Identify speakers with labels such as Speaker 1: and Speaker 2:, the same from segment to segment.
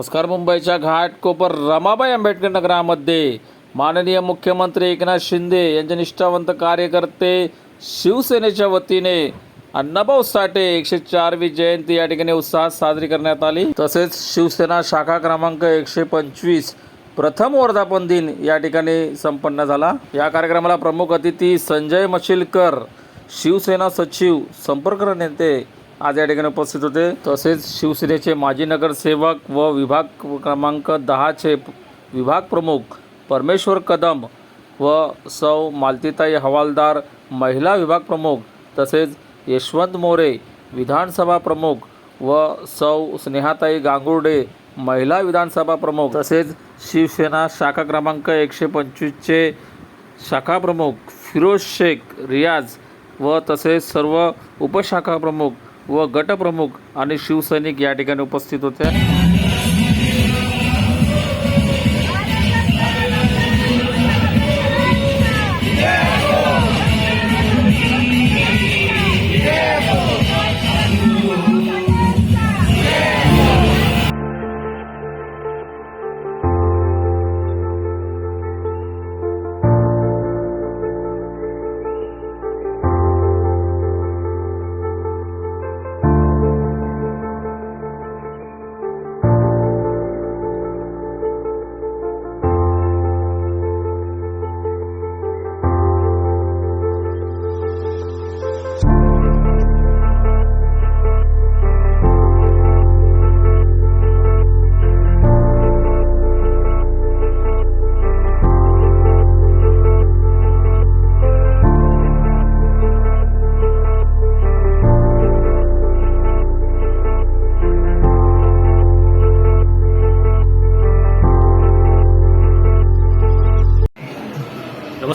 Speaker 1: नमस्कार मुंबईच्या घाटकोपर रमाबाई आंबेडकर नगरामध्ये माननीय मुख्यमंत्री एकनाथ शिंदे यांचे निष्ठावंत कार्यकर्ते शिवसेनेच्या वतीने अण्णाभाऊ साठे एकशे चारवी जयंती या ठिकाणी उत्साहात साजरी करण्यात आली. तसेच शिवसेना शाखा क्रमांक एकशे पंचवीस प्रथम वर्धापन दिन या ठिकाणी संपन्न झाला. या कार्यक्रमाला प्रमुख अतिथी संजय मशिलकर शिवसेना सचिव संपर्क नेते आज या ठिकाणी उपस्थित होते. तसेच शिवसेनेचे माजी नगरसेवक व विभाग क्रमांक दहाचे विभाग प्रमुख परमेश्वर कदम व सौ मालतीताई हवालदार महिला विभाग प्रमुख तसेच यशवंत मोरे विधानसभा प्रमुख व सौ स्नेहाताई गांगुर्डे महिला विधानसभा प्रमुख तसेच शिवसेना शाखा क्रमांक एकशे पंचवीसचे शाखा प्रमुख फिरोज शेख रियाज व तसेच सर्व उपशाखा प्रमुख व गटप्रमुख आणि शिवसैनिक या ठिकाणी उपस्थित होते.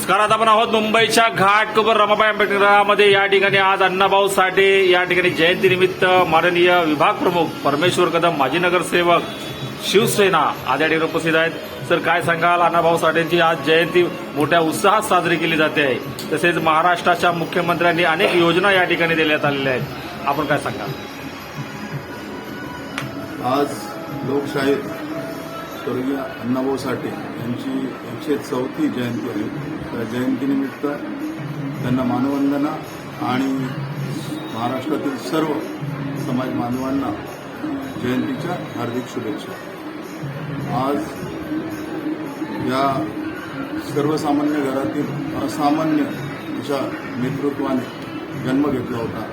Speaker 1: नमस्कार आता आपण आहोत मुंबईच्या घाटकोपर रमाबाई आंबेडकरामध्ये या ठिकाणी आज अण्णाभाऊ साठे या ठिकाणी जयंतीनिमित्त माननीय विभाग प्रमुख परमेश्वर कदम माजी नगरसेवक शिवसेना आज या ठिकाणी उपस्थित आहेत. सर काय सांगाल? अण्णाभाऊ साठेंची आज जयंती मोठ्या उत्साहात साजरी केली जाते. आहे तसेच महाराष्ट्राच्या मुख्यमंत्र्यांनी अनेक योजना या ठिकाणी देण्यात आलेल्या आहेत. आपण काय सांगाल?
Speaker 2: आज लोकशाहीर स्वर्गीय अण्णाभाऊ साठे यांची एकशे चौथी जयंती आहे. त्या जयंतीनिमित्त त्यांना मानवंदना आणि महाराष्ट्रातील सर्व समाज बांधवांना जयंतीच्या हार्दिक शुभेच्छा. आज या सर्वसामान्य घरातील असामान्य अशा नेतृत्वाने जन्म घेतला होता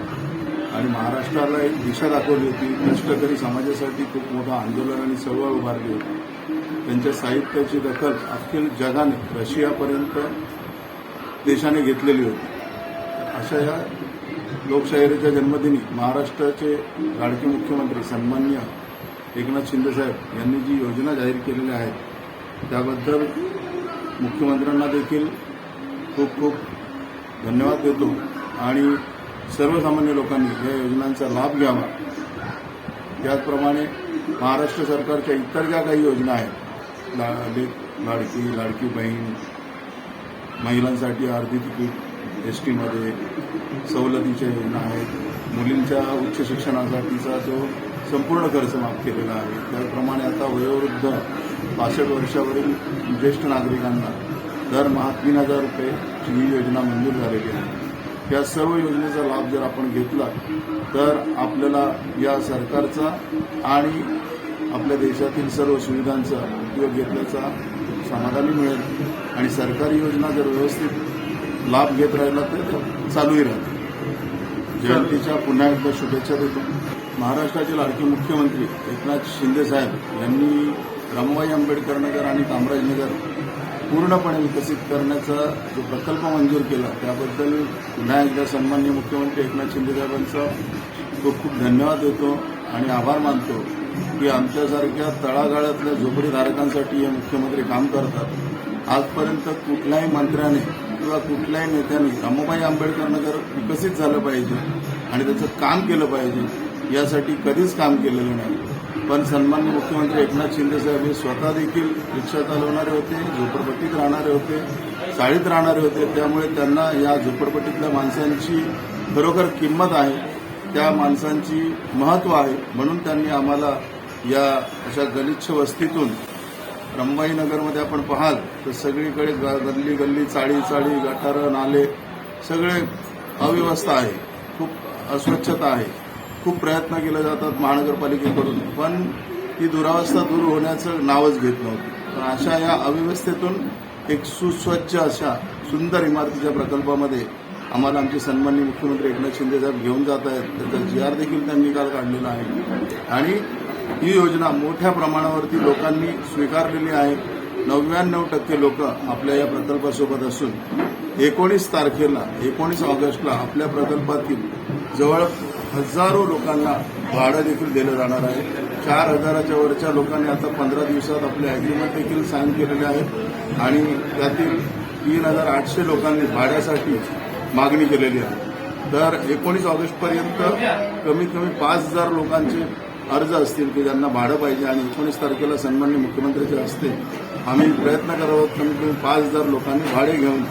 Speaker 2: आणि महाराष्ट्राला एक दिशा दाखवली होती कष्टकरी समाजासाठी खूप मोठं आंदोलन आणि चळवळ उभारली होती. त्यांच्या साहित्याची दखल अखिल जगाने रशियापर्यंत देशाने घेतलेली होती. अशा या लोकशाहीच्या जन्मदिनी महाराष्ट्राचे लाडके मुख्यमंत्री सन्मान्य एकनाथ शिंदेसाहेब यांनी जी योजना जाहीर केलेल्या आहेत त्याबद्दल मुख्यमंत्र्यांना देखील खूप खूप धन्यवाद देतो आणि सर्वसामान्य लोकांनी या योजनांचा लाभ घ्यावा. त्याचप्रमाणे महाराष्ट्र सरकारच्या इतर ज्या काही योजना आहेत ला लाडकी लाडकी बहीण महिलांसाठी अर्धी तिकीट एस टीमध्ये सवलतीच्या योजना आहेत. मुलींच्या उच्च शिक्षणासाठीचा जो संपूर्ण खर्च माफ केलेला आहे त्याचप्रमाणे आता वयोवृद्ध पासष्ट वर्षावरील ज्येष्ठ नागरिकांना दरमहा तीन हजार रुपयेची ही योजना मंजूर झालेली आहे. या सर्व योजनेचा लाभ जर आपण घेतला तर आपल्याला या सरकारचा आणि आपल्या देशातील सर्व सुविधांचा उपयोग घेतल्याचा समाधानी मिळेल आणि सरकारी योजना जर व्यवस्थित लाभ घेत राहिला तर चालूही राहते जयंतीच्या पुन्हा एकदा शुभेच्छा देतो. महाराष्ट्राचे लाडके मुख्यमंत्री एकनाथ शिंदे साहेब यांनी रमवाई आंबेडकर नगर आणि कामराजनगर पूर्णपणे विकसित करण्याचा जो प्रकल्प मंजूर केला त्याबद्दल पुन्हा एकदा सन्मान्य मुख्यमंत्री एकनाथ शिंदे साहेबांचा खूप खूप धन्यवाद देतो आणि आभार मानतो. की आमच्यासारख्या तळागाळातल्या झोपडीधारकांसाठी हे मुख्यमंत्री काम करतात. आजपर्यंत कुठल्याही मंत्र्याने किंवा कुठल्याही नेत्याने रमाबाई आंबेडकर नगर विकसित झालं पाहिजे आणि त्याचं काम केलं पाहिजे यासाठी कधीच काम केलेलं नाही. पण सन्मान्य मुख्यमंत्री एकनाथ शिंदे साहेब हे स्वतः देखील रिक्षा चालवणारे होते झोपडपट्टीत राहणारे होते चाळीत राहणारे होते. त्यामुळे त्यांना या झोपडपट्टीतल्या माणसांची खरोखर किंमत आहे. त्या माणसांची महत्त्व आहे. म्हणून त्यांनी आम्हाला या अशा गलिच्छ वस्तीतून रंबाई नगरमध्ये आपण पाहाल तर सगळीकडे ग- गल्ली गल्ली चाळी चाळी गटारं नाले सगळे अव्यवस्था आहे. खूप अस्वच्छता आहे. खूप प्रयत्न केले जातात महानगरपालिकेकडून पण ही दुरावस्था दूर होण्याचं नावच घेत नव्हती. पण अशा या अव्यवस्थेतून एक सुस्वच्छ अशा सुंदर इमारतीच्या प्रकल्पामध्ये आम्हाला आमचे सन्माननीय मुख्यमंत्री एकनाथ शिंदे साहेब घेऊन जात आहेत. त्याचा जी आर देखील त्यांनी काल काढलेला आहे. आणि ही योजना मोठ्या प्रमाणावरती लोकांनी स्वीकारलेली आहे. नव्याण्णव टक्के लोक आपल्या या प्रकल्पासोबत असून एकोणीस तारखेला एकोणीस ऑगस्टला आपल्या प्रकल्पातील जवळ हजारो लोकांना भाडं देखील दिलं जाणार आहे. चार हजाराच्या वरच्या लोकांनी आता पंधरा दिवसात आपले अग्रीमेंट देखील साईन केलेले आहेत. आणि त्यातील तीन हजार आठशे लोकांनी भाड्यासाठी मागणी केलेली आहे. तर एकोणीस ऑगस्टपर्यंत कमीत कमी पाच हजार लोकांचे अर्ज असतील की ज्यांना भाडं पाहिजे आणि एकोणीस तारखेला सन्मान्य मुख्यमंत्र्यांचे असते आम्ही प्रयत्न करत आहोत कमीत कमी पाच हजार लोकांनी भाडे घेऊन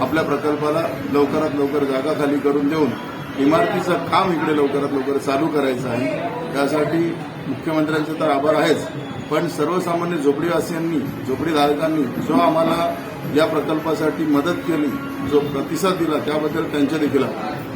Speaker 2: आपल्या प्रकल्पाला लवकरात लवकर जागा खाली करून देऊन इमारतीचं काम इकडे लवकरात लवकर चालू करायचं आहे. त्यासाठी मुख्यमंत्र्यांचे तर आभार आहेच. पण सर्वसामान्य झोपडीवासियांनी झोपडीधारकांनी जो आम्हाला या प्रकल्पासाठी मदत केली जो प्रतिसाद दिला त्याबद्दल त्यांच्या देखील आभार.